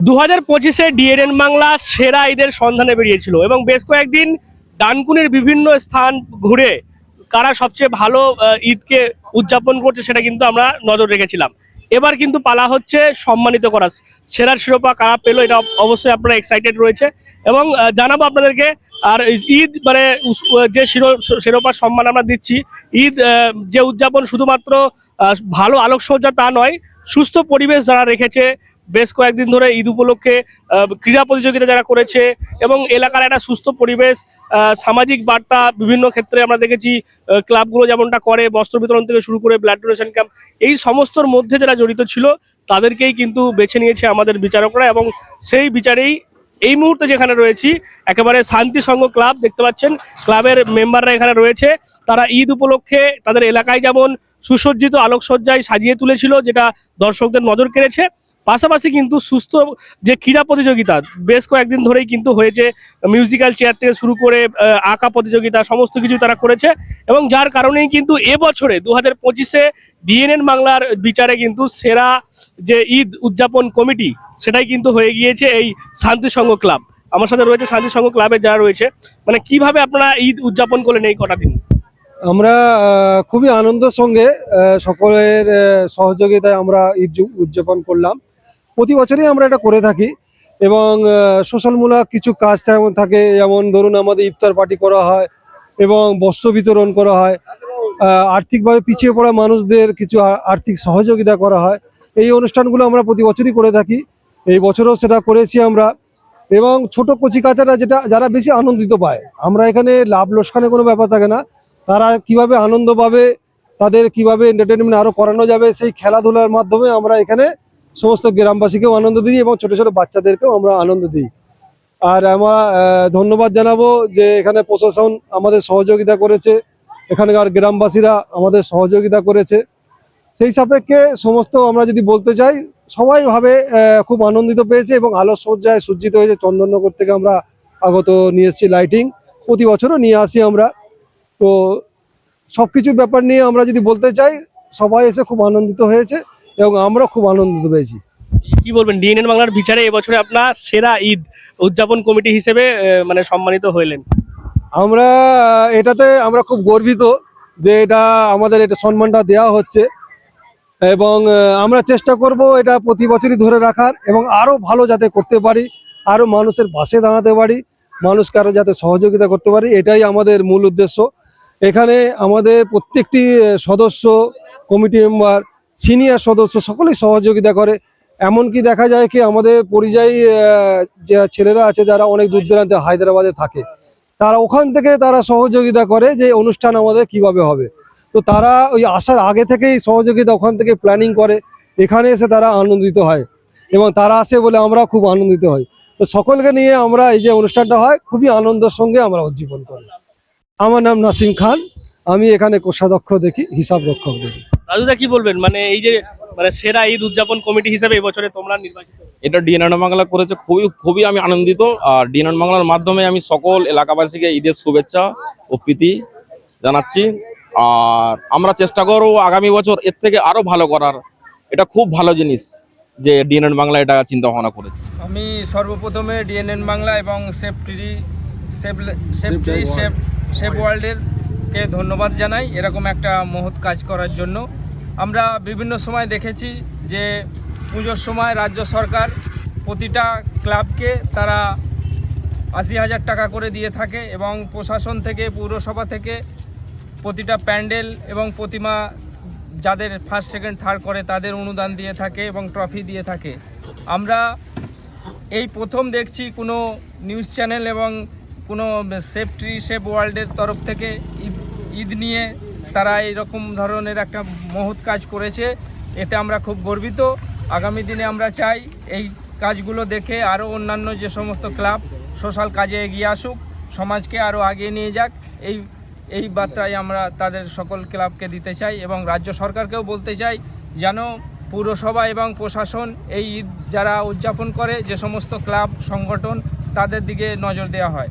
দু হাজার পঁচিশে ডিএনএন বাংলা সেরা ঈদের সন্ধানে বেরিয়েছিল এবং বেশ কয়েকদিন ডানকুনির বিভিন্ন স্থান ঘুরে কারা সবচেয়ে ভালো ঈদকে উদযাপন করছে সেটা কিন্তু আমরা নজর রেখেছিলাম। এবার কিন্তু পালা হচ্ছে সম্মানিত করা। সেরার শিরোপা কারা পেল এটা অবশ্যই আপনারা এক্সাইটেড রয়েছে এবং জানাব আপনাদেরকে, আর ঈদ মানে যে শিরো- শিরোপা সম্মান আমরা দিচ্ছি, ঈদ যে উদযাপন শুধুমাত্র ভালো আলোকসজ্জা তা নয়, সুস্থ পরিবেশ যারা রেখেছে বেশ কয়েকদিন ধরে ঈদ উপলক্ষে ক্রীড়া প্রতিযোগিতা যারা করেছে এবং এলাকার একটা সুস্থ পরিবেশ সামাজিক বার্তা বিভিন্ন ক্ষেত্রে আমরা দেখেছি ক্লাবগুলো যেমনটা করে, বস্ত্র বিতরণ থেকে শুরু করে ব্লাড ডোনেশন ক্যাম্প এই সমস্তর মধ্যে যারা জড়িত ছিল, তাদেরকেই কিন্তু বেছে নিয়েছে আমাদের বিচারকরা এবং সেই বিচারেই এই মুহূর্তে যেখানে রয়েছি, একেবারে শান্তি সংঘ ক্লাব, দেখতে পাচ্ছেন, ক্লাবের মেম্বাররা এখানে রয়েছে। তারা ঈদ উপলক্ষে তাদের এলাকায় যেমন সুসজ্জিত আলোকসজ্জায় সাজিয়ে তুলেছিল, যেটা দর্শকদের নজর কেড়েছে পাশাপাশি কিন্তু সুস্থ যে ক্রীড়া প্রতিযোগিতা, বেশ কয়েকদিন ধরেই কিন্তু হয়েছে মিউজিক্যাল চেয়ার থেকে শুরু করে আঁকা প্রতিযোগিতা, সমস্ত কিছু তারা করেছে এবং যার কারণেই কিন্তু এবছরে দু হাজার পঁচিশে বিএনএন বাংলার বিচারে কিন্তু সেরা যে ঈদ উদযাপন কমিটি সেটাই কিন্তু হয়ে গিয়েছে এই শান্তি সংঘ ক্লাব। আমার সাথে রয়েছে শান্তিসংঘ ক্লাবে যারা রয়েছে মানে কীভাবে আপনারা ঈদ উদযাপন করলেন এই কটা দিন? আমরা খুবই আনন্দের সঙ্গে সকলের সহযোগিতায় আমরা ঈদ উদযাপন করলাম। প্রতি বছরই আমরা এটা করে থাকি এবং সোশ্যালমূলক কিছু কাজ তেমন থাকে, যেমন ধরুন আমাদের ইফতার পার্টি করা হয় এবং বস্ত্র বিতরণ করা হয় আর্থিকভাবে পিছিয়ে পড়া মানুষদের কিছু আর্থিক সহযোগিতা করা হয়। এই অনুষ্ঠানগুলো আমরা প্রতি বছরই করে থাকি। এই বছরও সেটা করেছি আমরা এবং ছোট কচিকাচারা যেটা, যারা বেশি আনন্দিত পায়। আমরা এখানে লাভ লোকসানের কোনো ব্যাপার থাকে না। তারা কীভাবে আনন্দ পাবে, তাদের কীভাবে এন্টারটেনমেন্ট আরও করানো যাবে, সেই খেলাধুলার মাধ্যমে আমরা এখানে সমস্ত গ্রামবাসীকেও আনন্দ দিই এবং ছোট ছোট বাচ্চাদেরকেও আমরা আনন্দ দিই। আর আমরা ধন্যবাদ জানাব যে এখানে প্রশাসন আমাদের সহযোগিতা করেছে, এখানকার গ্রামবাসীরা আমাদের সহযোগিতা করেছে। সেই সাপেক্ষে সমস্ত আমরা যদি বলতে চাই, সবাই ভাবে খুব আনন্দিত পেয়েছে এবং আলোকসজ্জায় সজ্জিত হয়েছে চন্দননগর থেকে আমরা আগত নিয়ে এসেছি লাইটিং প্রতি বছরও নিয়ে আসি আমরা। তো সব কিছু ব্যাপার নিয়ে আমরা যদি বলতে চাই, সবাই এসে খুব আনন্দিত হয়েছে। এবং আমরা খুব আনন্দিত পেয়েছি। কি বলবেন ডিএনএন বাংলার বিচারে এবছরে আপনার সেরা ঈদ উদযাপন কমিটি হিসেবে মানে সম্মানিত হইলেন? আমরা এটাতে আমরা খুব গর্বিত যে এটা আমাদের এটা সম্মানটা দেওয়া হচ্ছে এবং আমরা চেষ্টা করব এটা প্রতি বছরই ধরে রাখার এবং আরও ভালো যাতে করতে পারি আরও মানুষের পাশে দাঁড়াতে পারি মানুষকে আরও যাতে সহযোগিতা করতে পারি এটাই আমাদের মূল উদ্দেশ্য। এখানে আমাদের প্রত্যেকটি সদস্য কমিটি মেম্বার সিনিয়র সদস্য সকলেই সহযোগিতা করে। এমনকি দেখা যায় কি আমাদের পরিযায়ী যে ছেলেরা আছে যারা অনেক দূর দূরান্তে হায়দ্রাবাদে থাকে, তারা ওখান থেকে তারা সহযোগিতা করে যে অনুষ্ঠান আমাদের কীভাবে হবে। তো তারা ওই আসার আগে থেকেই সহযোগিতা ওখান থেকে প্ল্যানিং করে, এখানে এসে তারা আনন্দিত হয় এবং তারা আসে বলে আমরা খুব আনন্দিত হই। তো সকলকে নিয়ে আমরা এই যে অনুষ্ঠানটা হয়, খুবই আনন্দের সঙ্গে আমরা উজ্জীবন করি। আমার নাম নাসিম খান, আমি এখানে কোষাধ্যক্ষ দেখি, হিসাব রক্ষক দেখি। রাজুদা কি বলবেন? মানে এই যে মানে সেরা ঈদ উদযাপন কমিটি হিসেবে এবছরে তোমরা নির্বাচিত এটা ডিএনএন বাংলা করেছে খুবই খুবই আমি আনন্দিত। আর ডিএনএন বাংলার মাধ্যমে আমি সকল এলাকাবাসীকে ঈদের শুভেচ্ছা ও প্রীতি জানাচ্ছি। আর আমরা চেষ্টা করব আগামী বছর এর থেকে আরও ভালো করার। এটা খুব ভালো জিনিস যে ডিএনএন বাংলা এটা চিন্তা ভাবনা করেছে। আমি সর্বপ্রথমে ডিএনএন বাংলা এবং safety save safety safe safe ওয়ার্ল্ডের কে ধন্যবাদ জানাই। এরকম একটা মহৎ কাজ করার জন্য। আমরা বিভিন্ন সময় দেখেছি যে পুজোর সময় রাজ্য সরকার প্রতিটা ক্লাবকে তারা আশি হাজার টাকা করে দিয়ে থাকে এবং প্রশাসন থেকে, পৌরসভা থেকে প্রতিটা প্যান্ডেল এবং প্রতিমা যাদের ফার্স্ট সেকেন্ড থার্ড করে তাদের অনুদান দিয়ে থাকে এবং ট্রফি দিয়ে থাকে। আমরা এই প্রথম দেখছি কোনো নিউজ চ্যানেল এবং কোনো সেফটি সেফ ওয়ার্ল্ডের তরফ থেকে ঈদ ঈদ নিয়ে তারা এইরকম ধরনের একটা মহৎ কাজ করেছে, এতে আমরা খুব গর্বিত। আগামী দিনে আমরা চাই এই কাজগুলো দেখে আরও অন্যান্য যে সমস্ত ক্লাব, সোশ্যাল কাজে এগিয়ে আসুক, সমাজকে আরও আগিয়ে নিয়ে যাক। এই এই বার্তাই আমরা তাদের সকল ক্লাবকে দিতে চাই এবং রাজ্য সরকারকেও বলতে চাই যেন পুরসভা এবং প্রশাসন এই ঈদ যারা উদযাপন করে, যে সমস্ত ক্লাব, সংগঠন, তাদের দিকে নজর দেওয়া হয়।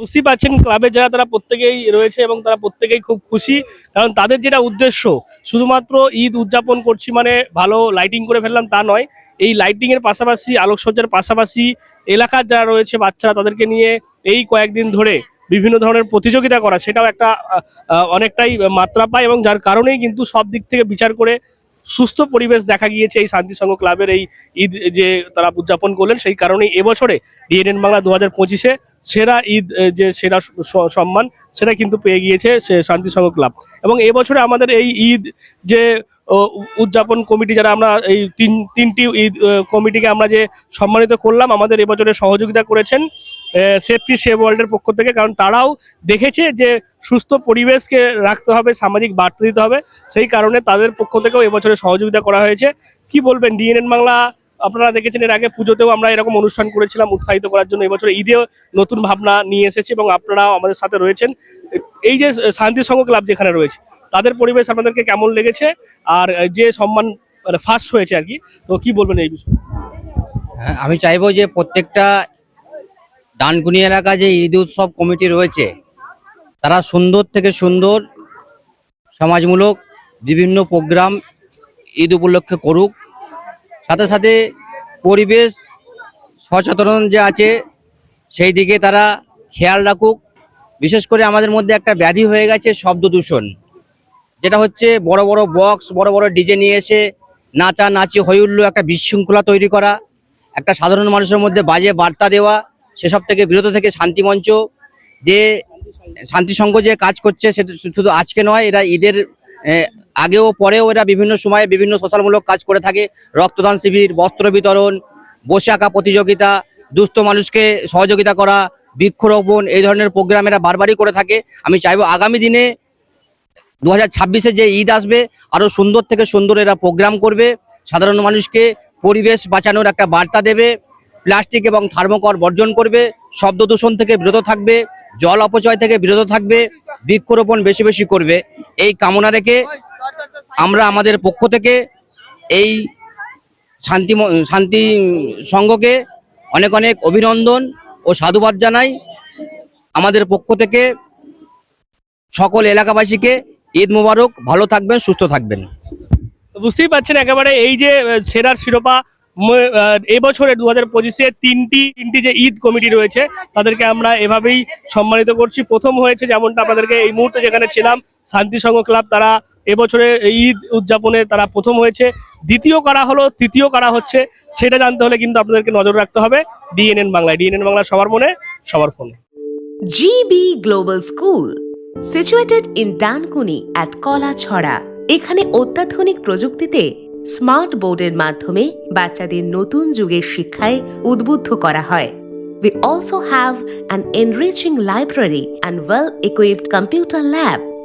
বুঝতেই পারছেন ক্লাবে যারা, তারা প্রত্যেকেই রয়েছে এবং তারা প্রত্যেকেই খুব খুশি। কারণ তাদের যেটা উদ্দেশ্য, শুধুমাত্র ঈদ উদযাপন করছি মানে ভালো লাইটিং করে ফেললাম তা নয়। এই লাইটিং এর পাশাপাশি, আলোকসজ্জার পাশাপাশি এলাকার যারা রয়েছে বাচ্চারা, তাদেরকে নিয়ে এই কয়েকদিন ধরে বিভিন্ন ধরনের প্রতিযোগিতা করা, সেটাও একটা অনেকটাই মাত্রা পায় এবং যার কারণেই কিন্তু সব দিক থেকে বিচার করে সুস্থ পরিবেশ দেখা গিয়েছে এই শান্তি সংঘ ক্লাবের এই ঈদ যে তারা উদযাপন করলেন, সেই কারণেই এবছরে ডিএনএন বাংলা দু হাজার পঁচিশে সেরা ঈদ যে সেরা সম্মান, সেটা কিন্তু পেয়ে গিয়েছে শান্তি সংঘ ক্লাব। এবং এবছরে আমাদের এই ঈদ যে উদযাপন কমিটি যারা আমরা এই তিন, তিনটি ঈদ কমিটিকে আমরা যে সম্মানিত করলাম, আমাদের এবছরে সহযোগিতা করেছেন সেফটি সেভ ওয়ার্ল্ডের পক্ষ থেকে, কারণ তারাও দেখেছে যে সুস্থ পরিবেশকে রাখতে হবে, সামাজিক বার্তা দিতে হবে, সেই কারণে তাদের পক্ষ থেকেও এবছরে সহযোগিতা করা হয়েছে। কি বলবেন, ডিএনএন বাংলা আপনারা দেখেছেন এর আগে পুজোতেও আমরা এরকম অনুষ্ঠান করেছিলাম উৎসাহিত করার জন্য। এবছর ঈদেও নতুন ভাবনা নিয়ে এসেছি এবং আপনারাও আমাদের সাথে রয়েছেন। এই যে শান্তি সংঘ ক্লাব যেখানে রয়েছে, তাদের পরিবেশ আপনাদেরকে কেমন লেগেছে? আর যে সম্মান মানে ফার্স্ট হয়েছে আর কি, তো কি বলবেন এই বিষয়ে? হ্যাঁ আমি চাইব যে প্রত্যেকটা ডানকুনি এলাকা যে ঈদ উৎসব কমিটি রয়েছে, তারা সুন্দর থেকে সুন্দর, সমাজমূলক বিভিন্ন প্রোগ্রাম ঈদ উপলক্ষে করুক। সাথে সাথে পরিবেশ সচেতন যে আছে, সেই দিকে তারা খেয়াল রাখুক। বিশেষ করে আমাদের মধ্যে একটা ব্যাধি হয়ে গেছে শব্দ দূষণ। যেটা হচ্ছে বড় বড় বক্স বড় বড় ডিজে নিয়ে এসে নাচা নাচি হইহুল্লো একটা বিশৃঙ্খলা তৈরি করা, একটা সাধারণ মানুষের মধ্যে বাজে বার্তা দেওয়া, সেসব থেকে বিরত থেকে শান্তি মঞ্চ, যে শান্তি সংঘ যে কাজ করছে, সেটা শুধু আজকে নয়, এরা ঈদের আগেও পরেও এরা বিভিন্ন সময়ে বিভিন্ন সোশ্যালমূলক কাজ করে থাকে। রক্তদান শিবির, বস্ত্র বিতরণ, বসে আঁকা প্রতিযোগিতা, দুস্থ মানুষকে সহযোগিতা করা, বৃক্ষরোপণ, এই ধরনের প্রোগ্রাম এরা বারবারই করে থাকে। আমি চাইব আগামী দিনে দু হাজার যে ঈদ আসবে আরও সুন্দর থেকে সুন্দর এরা প্রোগ্রাম করবে। সাধারণ মানুষকে পরিবেশ বাঁচানোর একটা বার্তা দেবে। প্লাস্টিক এবং থার্মোকল বর্জন করবে। শব্দ দূষণ থেকে বিরত থাকবে। জল অপচয় থেকে বিরত থাকবে। বৃক্ষরোপণ বেশি বেশি করবে। এই কামনা রেখে আমরা আমাদের পক্ষ থেকে এই শান্তি শান্তি সংঘকে অনেক অনেক অভিনন্দন ও সাধুবাদ জানাই। আমাদের পক্ষ থেকে সকল এলাকাবাসীকে ঈদ মোবারক, ভালো থাকবেন, সুস্থ থাকবেন। বুঝতেই পারছেন একেবারে এই যে সেরার শিরোপা এবছরে দু হাজার পঁচিশে তিনটি তিনটি যে ঈদ কমিটি রয়েছে, তাদেরকে আমরা এভাবেই সম্মানিত করছি। প্রথম হয়েছে যেমনটা আপনাদেরকে এই মুহূর্তে যেখানে ছিলাম, শান্তি সংঘ ক্লাব, তারা এবছরে ঈদ উদযাপনে তারা প্রথম হয়েছে দ্বিতীয় করা হলো তৃতীয় করা হচ্ছে সেটা জানতে হলে কিন্তু আপনাদেরকে নজর রাখতে হবে ডিএনএন বাংলায় ডিএনএন বাংলা সবার মনে সবার ফোনে Global School, situated in Dankuni at Kola Chhora. এখানে অত্যাধুনিক প্রযুক্তিতে স্মার্ট বোর্ডের মাধ্যমে বাচ্চাদের নতুন যুগের শিক্ষায় উদ্বুদ্ধ করা হয় We also have an enriching library and well-equipped computer lab.